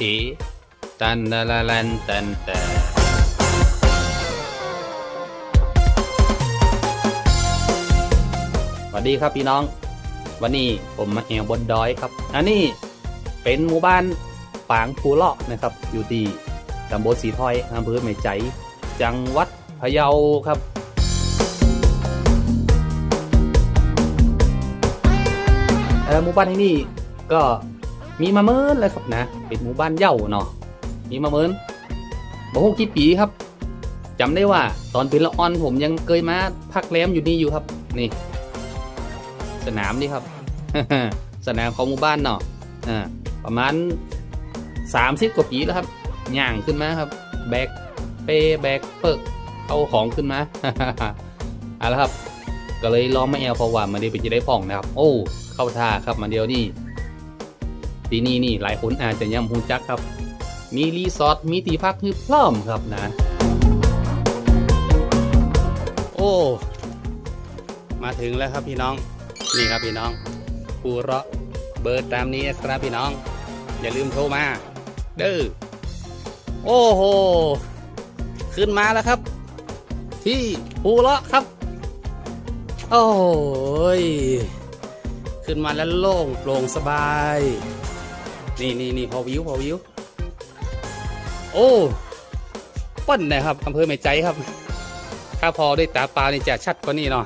ถีตันดาลาลันตันแต่สวัสดีครับพี่น้อง วันนี้ผมมาแอวบนดอยครับ อันนี้เป็นหมู่บ้านปางภูเลาะนะครับ อยู่ที่ตำบลสีถ้อยอำเภอแม่ใจจังหวัดพะเยาครับหมู่บ้านที่นี่ก็ มีมาเมินเลยครับนะ เป็นหมู่บ้านเหย้าเนาะมีมาเมินบอกว่ากี่ปีครับจำได้ว่าตอนเป็นละอ่อนผมยังเคยมาพักแรมอยู่นี่อยู่ครับ นี่ สนามนี่ครับสนามของหมู่บ้านเนาะอ่าประมาณสามสิบกว่าปีแล้วครับย่างขึ้นมาครับ แบกเป้แบกเปิกเอาของขึ้นมาเอาละครับ ก็เลยลองมาแอลเพราะว่ามันได้ไปจะได้ผ่องนะครับ โอ้ เข้าท่าครับมาเดียวนี่ ปีนี้นี่หลายคนอาจจะยังหูจักครับ มีรีสอร์ทมีที่พักคือพร้อมครับนะ โอ้ มาถึงแล้วครับพี่น้อง นี่ครับพี่น้องปูเราะเบอร์ตามนี้นะครับพี่น้อง อย่าลืมโทรมา เด้อ โอ้โห ขึ้นมาแล้วครับ ที่ปูเราะครับ โอ้ยขึ้นมาแล้วโล่งโปร่งสบาย นี่นี่นี่พอวิวพอวิว โอ้เปั้นนะครับอำเภอแม่ใจครับ ถ้าพอด้วยตาเปล่านี่จะชัดกว่านี้เนาะ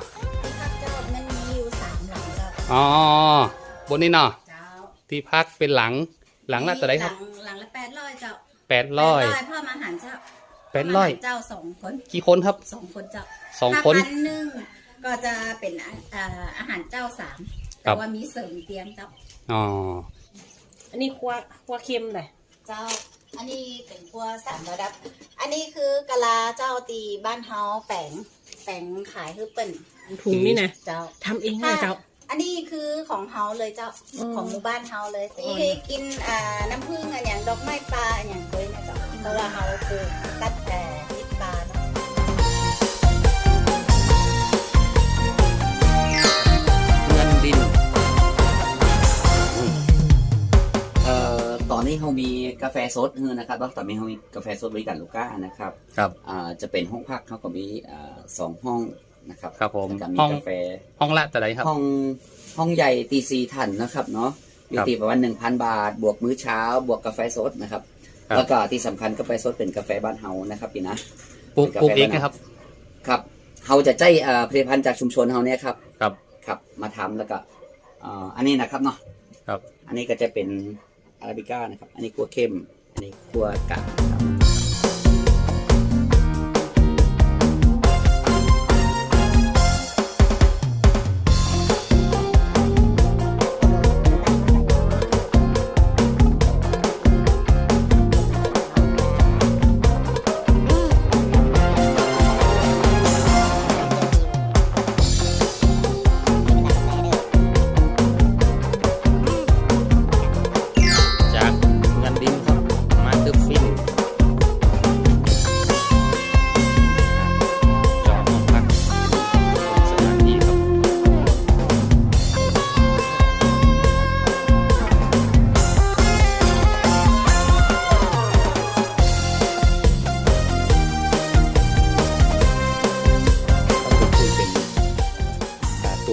ครับเจ้ามันมีอยู่สามหลังเจ้าอ๋อบนนี้เนาะเจ้าที่พักเป็นหลังหลังละตัวไหนครับหลังหลังละแปดร้อยเจ้าแปดร้อย800พ่อมาหารเจ้าแปดร้อยพ่มาหาเจ้าสองคนกี่คนครับสองคนเจ้าสองคนถ้าพันหนึ่งก็จะเป็นอาอ่าอาหารเจ้าสามครัแต่บว่ามีเสริมเตียงเจ้าอ๋อ อันนี้คั่วคั่วเค็มเลยเจ้า อันนี้เป็นครัวสามระดับ อันนี้คือกะลาเจ้าตีบ้านเฮาแปงแปงขายคือเปิ้นถุงนี่นะเจ้า ทำเองเลยเจ้า อันนี้คือของเฮาเลยเจ้า อืม ของหมู่บ้านเฮาเลยอืนี่มเคยกินอ่าน้ำผึ้งอะอย่างดอกไม้ปลาอะอย่างเคยนะเจ้าเพราะว่าเฮาปลูกตัด นนี้เขามีกาแฟสดเออนะครับแล้วตอนนี้เขามีกาแฟสดบริการลูกค้านะครับครับอ่าจะเป็นห้องพักเขาก็มีอ่าสองห้องนะครับครับผมแล้วก็มีห้อง กาแฟ ห้องละตัวไหนครับ ห้องห้องใหญ่ตีซีทันนะครับเนาะอยู่ครับตีประมาณหนึ่งพันบาท บวกมื้อเช้า บวกกาแฟสดนะครับ ครับ แล้วก็ที่สำคัญกาแฟสดเป็นกาแฟบ้านเฮานะครับพี่นะ ปลูกเป็นกาปลูกแฟเองบ้านนะครับ ครับเฮาจะใจอ่าผลิตภัณฑ์จากชุมชนเฮาเนี่ยครับครับครับมาทำแล้วก็อ่าอันนี้นะครับเนาะครับ อันนี้ก็จะเป็น อาราบิก้านะครับ อันนี้คั่วเข้ม อันนี้คั่วกะครับ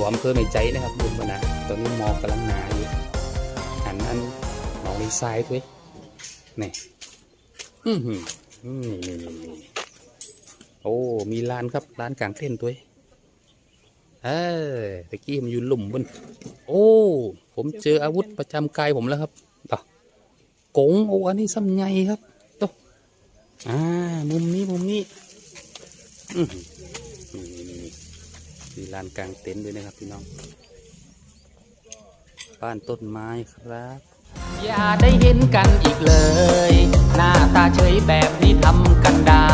ตัวอำเภอไม่ใจนะครับดูมานะตอนนี้หมอกกำลังหนาอยู่หันอันมองในซ้ายด้วยนี่อืมนี่นี่นี่โอ้มีร้านครับร้านกลางเต้นด้วยเออตะกี้มันอยู่หลุมบนโอ้ ผมเจออาวุธประจำกายผมแล้วครับต่อกงโอ้อันนี้ซ้ำไงครับต่ออ่ามุมนี้มุมนี้อื มีลานกลางเต็นท์ด้วยนะครับพี่น้อง บ้านต้นไม้ครับ อย่าได้เห็นกันอีกเลย หน้าตาเฉยแบบนี้ทำกันได้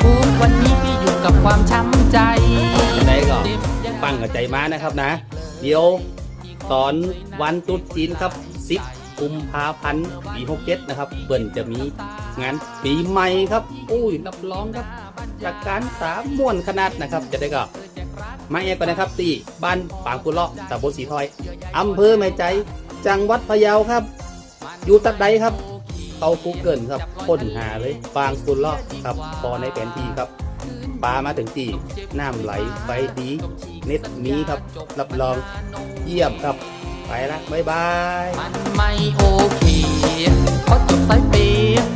พูดวันนี้พี่อยู่กับความช้ำใจได้ก็ปังกับใจมานะครับนะ เดี๋ยวตอนวันตรุษจีนครับ10กุมภาพันธ์ปี67นะครับ เบิ่นจะมีงานปีใหม่ครับ อุ้ยรับรองครับจากการสามม่วนขนาดนะครับ จะได้ก็ มาเอกกันนะครับที่บ้านปางกุเลาะตำบลสีทอยอำเภอแม่ใจ จังหวัดพะเยาครับ อยู่ตัดใดครับเข้า Google ครับค้นหาเลยฟางกุลเลาะครับพอในแผนที่ครับปลามาถึงที่น้ำไหลไฟดีเน็ตมีครับ รับรองเยี่ยมครับ ไปละบ๊ายบาย มันไม่โอเคเพราะจบสายเปย์ตั้งแต่บัดนี้